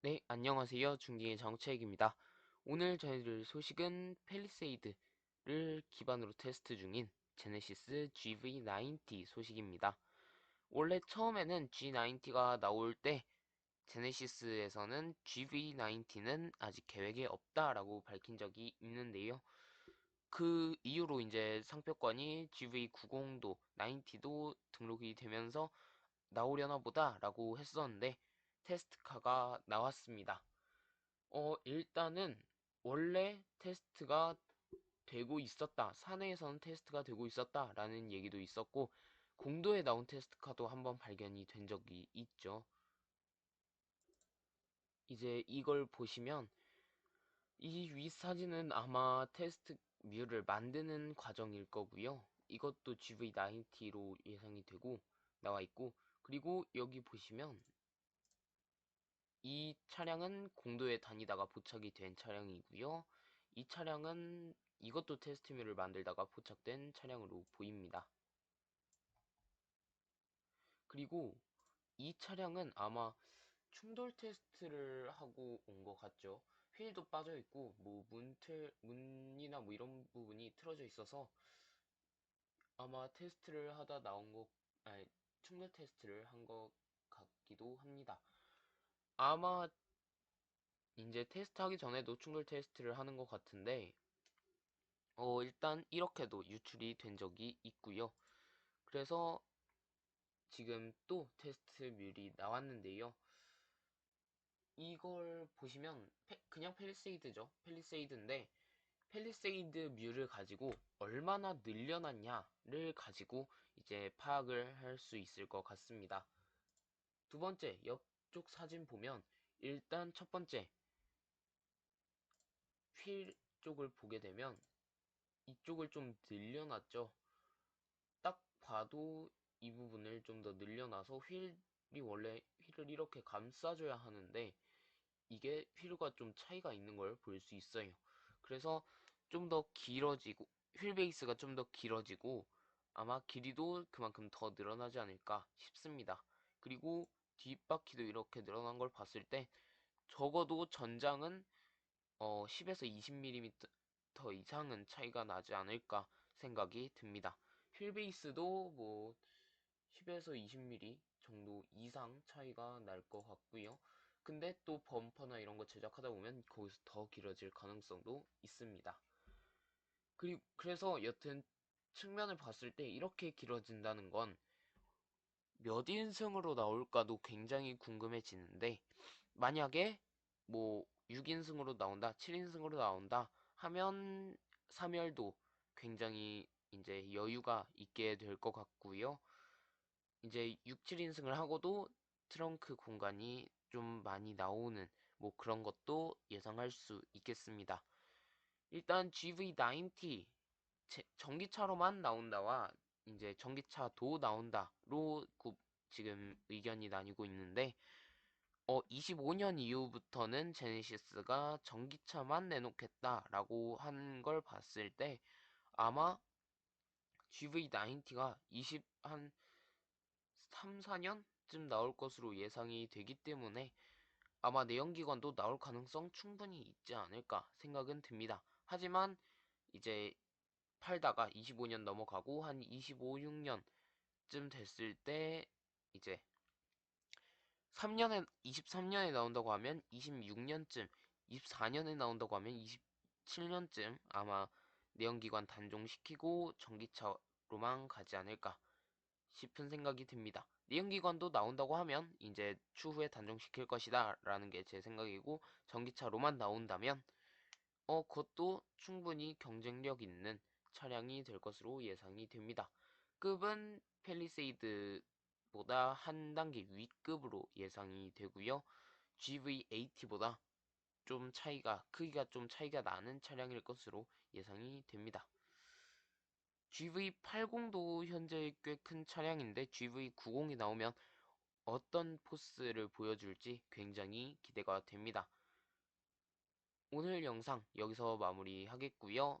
네, 안녕하세요. 중딩의 정채익입니다. 오늘 저희들 소식은 펠리세이드를 기반으로 테스트 중인 제네시스 GV90 소식입니다. 원래 처음에는 G90가 나올 때 제네시스에서는 GV90는 아직 계획에 없다라고 밝힌 적이 있는데요. 그 이후로 이제 상표권이 GV90도, 90도 등록이 되면서 나오려나 보다라고 했었는데 테스트카가 나왔습니다. 어, 일단은 원래 테스트가 되고 있었다. 사내에서는 테스트가 되고 있었다. 라는 얘기도 있었고, 공도에 나온 테스트카도 한번 발견이 된 적이 있죠. 이제 이걸 보시면, 이위 사진은 아마 테스트 뮤를 만드는 과정일 거고요. 이것도 GV90로 예상이 되고 나와 있고, 그리고 여기 보시면 이 차량은 공도에 다니다가 포착이 된 차량이고요. 이 차량은 이것도 테스트뮤를 만들다가 포착된 차량으로 보입니다. 그리고 이 차량은 아마 충돌 테스트를 하고 온 것 같죠. 휠도 빠져 있고 뭐 문틀 문이나 뭐 이런 부분이 틀어져 있어서 아마 테스트를 하다 나온 거 아니 충돌 테스트를 한 것 같기도 합니다. 아마 이제 테스트 하기 전에도 충돌 테스트를 하는 것 같은데 어 일단 이렇게도 유출이 된 적이 있고요. 그래서 지금 또 테스트물이 나왔는데요. 이걸 보시면 페, 그냥 펠리세이드죠. 펠리세이드인데 펠리세이드 뮤를 가지고 얼마나 늘려놨냐를 가지고 이제 파악을 할 수 있을 것 같습니다. 두 번째, 옆 쪽 사진 보면 일단 첫 번째 휠 쪽을 보게 되면 이쪽을 좀 늘려놨죠. 딱 봐도 이 부분을 좀 더 늘려놔서 휠이 원래 휠을 이렇게 감싸줘야 하는데 이게 휠과 좀 차이가 있는 걸 볼 수 있어요. 그래서 좀 더 길어지고 휠 베이스가 좀 더 길어지고 아마 길이도 그만큼 더 늘어나지 않을까 싶습니다. 그리고 뒷바퀴도 이렇게 늘어난 걸 봤을 때 적어도 전장은 어 10에서 20mm 이상은 차이가 나지 않을까 생각이 듭니다. 휠 베이스도 뭐 10에서 20mm 정도 이상 차이가 날 것 같고요. 근데 또 범퍼나 이런 거 제작하다 보면 거기서 더 길어질 가능성도 있습니다. 그리고 그래서 여튼 측면을 봤을 때 이렇게 길어진다는 건 몇 인승으로 나올까도 굉장히 궁금해지는데 만약에 뭐 6인승으로 나온다, 7인승으로 나온다 하면 3열도 굉장히 이제 여유가 있게 될 것 같고요. 이제 6, 7인승을 하고도 트렁크 공간이 좀 많이 나오는 뭐 그런 것도 예상할 수 있겠습니다. 일단 GV90 전기차로만 나온다와 이제 전기차도 나온다로 지금 의견이 나뉘고 있는데 어 25년 이후부터는 제네시스가 전기차만 내놓겠다라고 한 걸 봤을 때 아마 GV90가 20 한 3, 4년쯤 나올 것으로 예상이 되기 때문에 아마 내연기관도 나올 가능성 충분히 있지 않을까 생각은 듭니다. 하지만 이제 팔다가 25년 넘어가고 한 25, 6년쯤 됐을 때 이제 3년에 23년에 나온다고 하면 26년쯤 24년에 나온다고 하면 27년쯤 아마 내연기관 단종시키고 전기차로만 가지 않을까 싶은 생각이 듭니다. 내연기관도 나온다고 하면 이제 추후에 단종시킬 것이다 라는 게 제 생각이고 전기차로만 나온다면 어 그것도 충분히 경쟁력 있는 차량이 될 것으로 예상이 됩니다. 급은 펠리세이드보다 한 단계 위급으로 예상이 되고요. GV80보다 좀 차이가 크기가 좀 차이가 나는 차량일 것으로 예상이 됩니다. GV80도 현재 꽤 큰 차량인데 GV90이 나오면 어떤 포스를 보여줄지 굉장히 기대가 됩니다. 오늘 영상 여기서 마무리하겠고요.